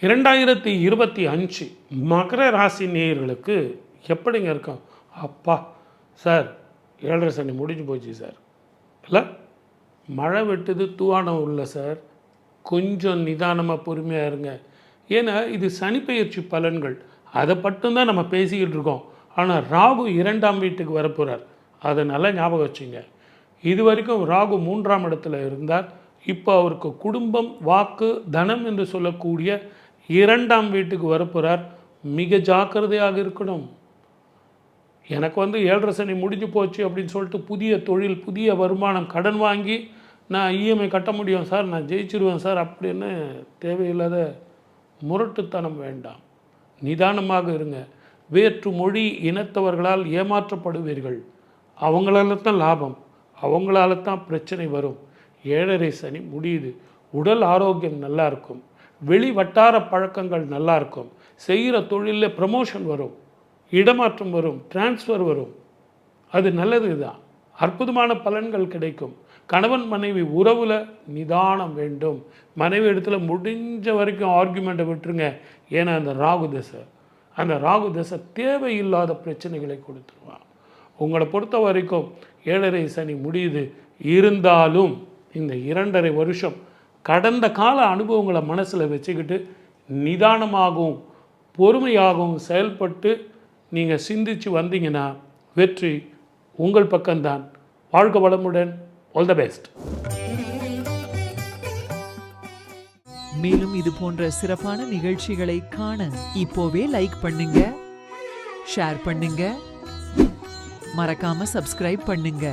இரண்டாயிரத்தி இருபத்தி அஞ்சு மகர ராசி நேயர்களுக்கு எப்படிங்க இருக்கும்? அப்பா சார் ஏழரை சனி முடிஞ்சு போச்சு சார். இல்லை? மழை வெட்டுது தூவானம் உள்ள சார். கொஞ்சம் நிதானமாக பொறுமையாக இருங்க. ஏன்னா இது சனிப்பெயர்ச்சி பலன்கள். அதை மட்டும்தான் நம்ம பேசிக்கிட்டு இருக்கோம். ஆனால் ராகு இரண்டாம் வீட்டுக்கு வரப்போகிறார் அதை நல்லா ஞாபகம் வச்சுங்க. இது வரைக்கும் ராகு மூன்றாம் இடத்துல இருந்தார். இப்போ அவருக்கு குடும்பம் வாக்கு தனம் என்று சொல்லக்கூடிய இரண்டாம் வீட்டுக்கு வரப்போகிறார் மிக ஜாக்கிரதையாக இருக்கணும். எனக்கு வந்து ஏழரை சனி முடிஞ்சு போச்சு அப்படின்னு சொல்லிட்டு புதிய தொழில் புதிய வருமானம் கடன் வாங்கி நான் இஎம்ஐ கட்ட முடியும். சார் நான் ஜெயிச்சிருவேன் சார் அப்படின்னு தேவையில்லாத முரட்டுத்தனம் வேண்டாம். நிதானமாக இருங்க. வேற்று மொழி இனத்தவர்களால் ஏமாற்றப்படுவீர்கள். அவங்களால தான் லாபம். அவங்களால தான் பிரச்சனை வரும். ஏழரை சனி முடியுது. உடல் ஆரோக்கியம் நல்லா இருக்கும். வெளி வட்டார பழக்கங்கள் நல்லா இருக்கும். செய்கிற தொழிலில் ப்ரமோஷன் வரும். இடமாற்றம் வரும். டிரான்ஸ்ஃபர் வரும். அது நல்லது தான். அற்புதமான பலன்கள் கிடைக்கும். கணவன் மனைவி உறவில் நிதானம் வேண்டும். மனைவி இடத்துல முடிஞ்ச வரைக்கும் ஆர்குமெண்ட்டை விட்டுருங்க. ஏன்னா அந்த ராகு தசை. அந்த ராகு தசை தேவையில்லாத பிரச்சனைகளை கொடுத்துருவான். உங்களை பொறுத்த வரைக்கும் ஏழரை சனி முடியுது. இருந்தாலும் இந்த இரண்டரை வருஷம் கடந்த கால அனுபவங்களை மனசில் வச்சுக்கிட்டு நிதானமாகவும் பொறுமையாகவும் செயல்பட்டு நீங்கள் சிந்திச்சு வந்தீங்கன்னா வெற்றி உங்கள் பக்கம்தான். வாழ்க வளமுடன். ஆல் த பெஸ்ட் மேலும் இது போன்ற சிறப்பான நிகழ்ச்சிகளை காண இப்போவே லைக் பண்ணுங்க ஷேர் பண்ணுங்க மறக்காம சப்ஸ்கிரைப் பண்ணுங்க.